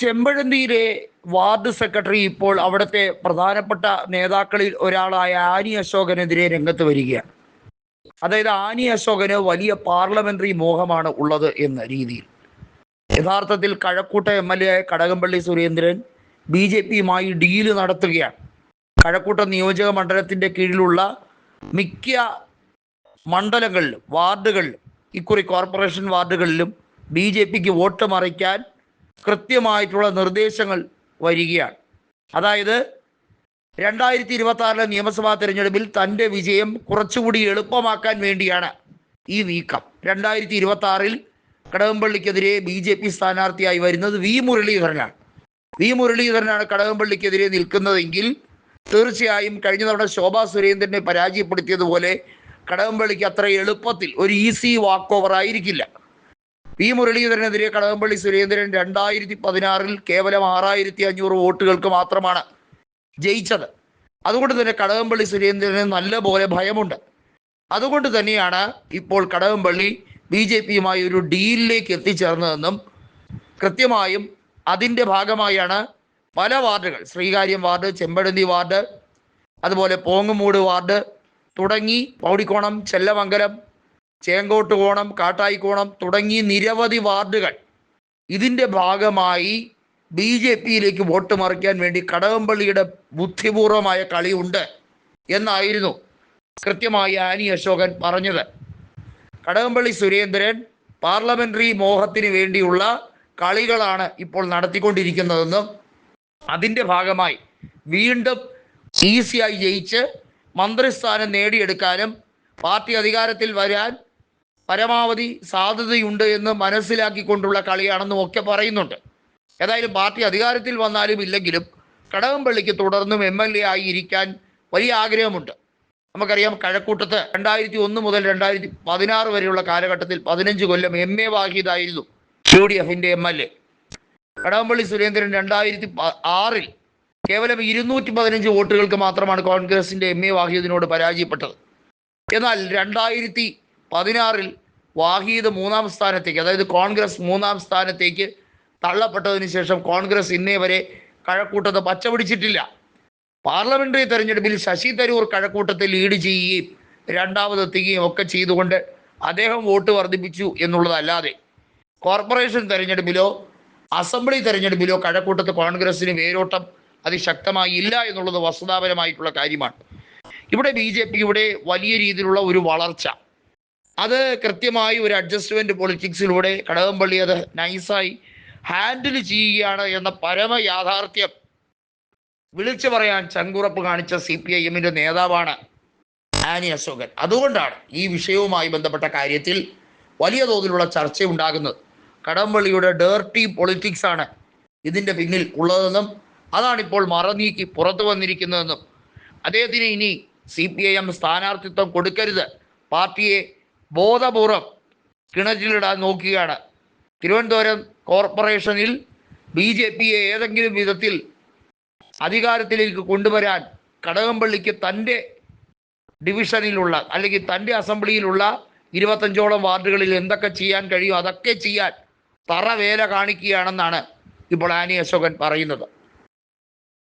ചെമ്പഴന്തിയിലെ ward secretary ഇപ്പോൾ അവിടുത്തെ പ്രധാനപ്പെട്ട നേതാക്കളിൽ ഒരാളായ ആനി അശോകനെതിരെ രംഗത്ത് വരികയാണ്. അതായത് ആനി അശോകന് വലിയ പാർലമെന്ററി മോഹമാണ് ഉള്ളത് എന്ന രീതിയിൽ. യഥാർത്ഥത്തിൽ കഴക്കൂട്ട എം എൽ എ ആയ കടകംപള്ളി സുരേന്ദ്രൻ ബി ജെ പിയുമായി ഡീൽ നടത്തുകയാണ്. കഴക്കൂട്ട നിയോജക മണ്ഡലത്തിന്റെ കീഴിലുള്ള മിക്ക മണ്ഡലങ്ങളിലും വാർഡുകളിലും ഇക്കുറി കോർപ്പറേഷൻ വാർഡുകളിലും ബി ജെ പിക്ക് വോട്ട് മറിക്കാൻ കൃത്യമായിട്ടുള്ള നിർദ്ദേശങ്ങൾ വരികയാണ്. അതായത് രണ്ടായിരത്തി ഇരുപത്തി ആറിലെ നിയമസഭാ തെരഞ്ഞെടുപ്പിൽ തന്റെ വിജയം കുറച്ചുകൂടി എളുപ്പമാക്കാൻ വേണ്ടിയാണ് ഈ നീക്കം. രണ്ടായിരത്തി ഇരുപത്തി ആറിൽ കടകംപള്ളിക്കെതിരെ ബി ജെ പി സ്ഥാനാർത്ഥിയായി വരുന്നത് വി മുരളീധരനാണ്. വി മുരളീധരനാണ് കടകംപള്ളിക്കെതിരെ നിൽക്കുന്നതെങ്കിൽ തീർച്ചയായും കഴിഞ്ഞ തവണ ശോഭാ സുരേന്ദ്രനെ പരാജയപ്പെടുത്തിയതുപോലെ കടകംപള്ളിക്ക് അത്ര എളുപ്പത്തിൽ ഒരു ഈസി വാക്ക് ഓവർ ആയിരിക്കില്ല. പി മുരളീധരനെതിരെ കടകംപള്ളി സുരേന്ദ്രൻ രണ്ടായിരത്തി പതിനാറിൽ കേവലം ആറായിരത്തി അഞ്ഞൂറ് വോട്ടുകൾക്ക് മാത്രമാണ് ജയിച്ചത്. അതുകൊണ്ട് തന്നെ കടകംപള്ളി സുരേന്ദ്രന് നല്ലപോലെ ഭയമുണ്ട്. അതുകൊണ്ട് തന്നെയാണ് ഇപ്പോൾ കടകംപള്ളി ബി ജെ പിയുമായി ഒരു ഡീലിലേക്ക് എത്തിച്ചേർന്നതെന്നും കൃത്യമായും അതിന്റെ ഭാഗമായാണ് പല വാർഡുകൾ ശ്രീകാര്യം വാർഡ് ചെമ്പഴന്തി വാർഡ് അതുപോലെ പോങ്ങുമൂട് വാർഡ് തുടങ്ങി പൗടിക്കോണം ചെല്ലമംഗലം ചേങ്കോട്ടുകോണം കാട്ടായിക്കോണം തുടങ്ങി നിരവധി വാർഡുകൾ. ഇതിന്റെ ഭാഗമായി ബി ജെ പിയിലേക്ക് വോട്ട് മറിക്കാൻ വേണ്ടി കടകംപള്ളിയുടെ ബുദ്ധിപൂർവമായ കളിയുണ്ട് എന്നായിരുന്നു കൃത്യമായി ആനി അശോകൻ പറഞ്ഞത്. കടകംപള്ളി സുരേന്ദ്രൻ പാർലമെന്ററി മോഹത്തിന് വേണ്ടിയുള്ള കളികളാണ് ഇപ്പോൾ നടത്തിക്കൊണ്ടിരിക്കുന്നതെന്നും അതിന്റെ ഭാഗമായി വീണ്ടും ഈസിയായി ജയിച്ച് മന്ത്രിസ്ഥാനം നേടിയെടുക്കാനും പാർട്ടി അധികാരത്തിൽ വരാൻ പരമാവധി സാധ്യതയുണ്ട് എന്ന് മനസ്സിലാക്കിക്കൊണ്ടുള്ള കളിയാണെന്നും ഒക്കെ പറയുന്നുണ്ട്. ഏതായാലും പാർട്ടി അധികാരത്തിൽ വന്നാലും ഇല്ലെങ്കിലും കടകംപള്ളിക്ക് തുടർന്നും എം എൽ എ ആയി ഇരിക്കാൻ വലിയ ആഗ്രഹമുണ്ട്. നമുക്കറിയാം കഴക്കൂട്ടത്ത് രണ്ടായിരത്തി ഒന്ന് മുതൽ രണ്ടായിരത്തി പതിനാറ് വരെയുള്ള കാലഘട്ടത്തിൽ പതിനഞ്ച് കൊല്ലം എം എ വാഹിദായിരുന്നു യു ഡി എഫിന്റെ M L A Kadakampally Surendran രണ്ടായിരത്തി ആറിൽ കേവലം ഇരുന്നൂറ്റി പതിനഞ്ച് വോട്ടുകൾക്ക് മാത്രമാണ് കോൺഗ്രസിന്റെ എം എ വാഹിദിനോട് പരാജയപ്പെട്ടത്. എന്നാൽ രണ്ടായിരത്തി പതിനാറിൽ വാഹീദ് മൂന്നാം സ്ഥാനത്തേക്ക് അതായത് കോൺഗ്രസ് മൂന്നാം സ്ഥാനത്തേക്ക് തള്ളപ്പെട്ടതിന് ശേഷം കോൺഗ്രസ് ഇന്നേ വരെ കഴക്കൂട്ടത്ത് പച്ച പിടിച്ചിട്ടില്ല പാർലമെന്ററി തെരഞ്ഞെടുപ്പിൽ ശശി തരൂർ കഴക്കൂട്ടത്തെ ലീഡ് ചെയ്യുകയും രണ്ടാമതെത്തുകയും ഒക്കെ ചെയ്തുകൊണ്ട് അദ്ദേഹം വോട്ട് വർദ്ധിപ്പിച്ചു എന്നുള്ളതല്ലാതെ കോർപ്പറേഷൻ തെരഞ്ഞെടുപ്പിലോ അസംബ്ലി തെരഞ്ഞെടുപ്പിലോ കഴക്കൂട്ടത്ത് കോൺഗ്രസിന് വേരോട്ടം അതിശക്തമായി ഇല്ല എന്നുള്ളത് വസ്തുതാപരമായിട്ടുള്ള കാര്യമാണ്. ഇവിടെ ബി ജെ പി ഇവിടെ വലിയ രീതിയിലുള്ള ഒരു വളർച്ച. അത് കൃത്യമായി ഒരു അഡ്ജസ്റ്റ്മെന്റ് പൊളിറ്റിക്സിലൂടെ കടകംപള്ളി അത് നൈസായി ഹാൻഡിൽ ചെയ്യുകയാണ് എന്ന പരമ യാഥാർത്ഥ്യം. വിളിച്ചു പറയാൻ ചങ്കുറപ്പ് കാണിച്ച സി പി ഐ എമ്മിന്റെ നേതാവാണ് ആനി അശോകൻ. അതുകൊണ്ടാണ് ഈ വിഷയവുമായി ബന്ധപ്പെട്ട കാര്യത്തിൽ വലിയ തോതിലുള്ള ചർച്ച ഉണ്ടാകുന്നത് കടമ്പള്ളിയുടെ ഡേർട്ടി പൊളിറ്റിക്സ് ആണ് ഇതിന്റെ പിന്നിൽ ഉള്ളതെന്നും അതാണിപ്പോൾ മറനീക്കി പുറത്തു വന്നിരിക്കുന്നതെന്നും. അദ്ദേഹത്തിന് ഇനി സി പി ഐ എം സ്ഥാനാർത്ഥിത്വം കൊടുക്കരുത്. പാർട്ടിയെ ബോധപൂർവം കിണറ്റിലിടാൻ നോക്കുകയാണ്. തിരുവനന്തപുരം കോർപ്പറേഷനിൽ ബി ജെ പിയെ ഏതെങ്കിലും വിധത്തിൽ അധികാരത്തിലേക്ക് കൊണ്ടുവരാൻ കടകംപള്ളിക്ക് തന്റെ ഡിവിഷനിലുള്ള അല്ലെങ്കിൽ തന്റെ അസംബ്ലിയിലുള്ള ഇരുപത്തഞ്ചോളം വാർഡുകളിൽ എന്തൊക്കെ ചെയ്യാൻ കഴിയും അതൊക്കെ ചെയ്യാൻ തറവേല കാണിക്കുകയാണെന്നാണ് ഇപ്പോൾ ആനി അശോകൻ പറയുന്നത്.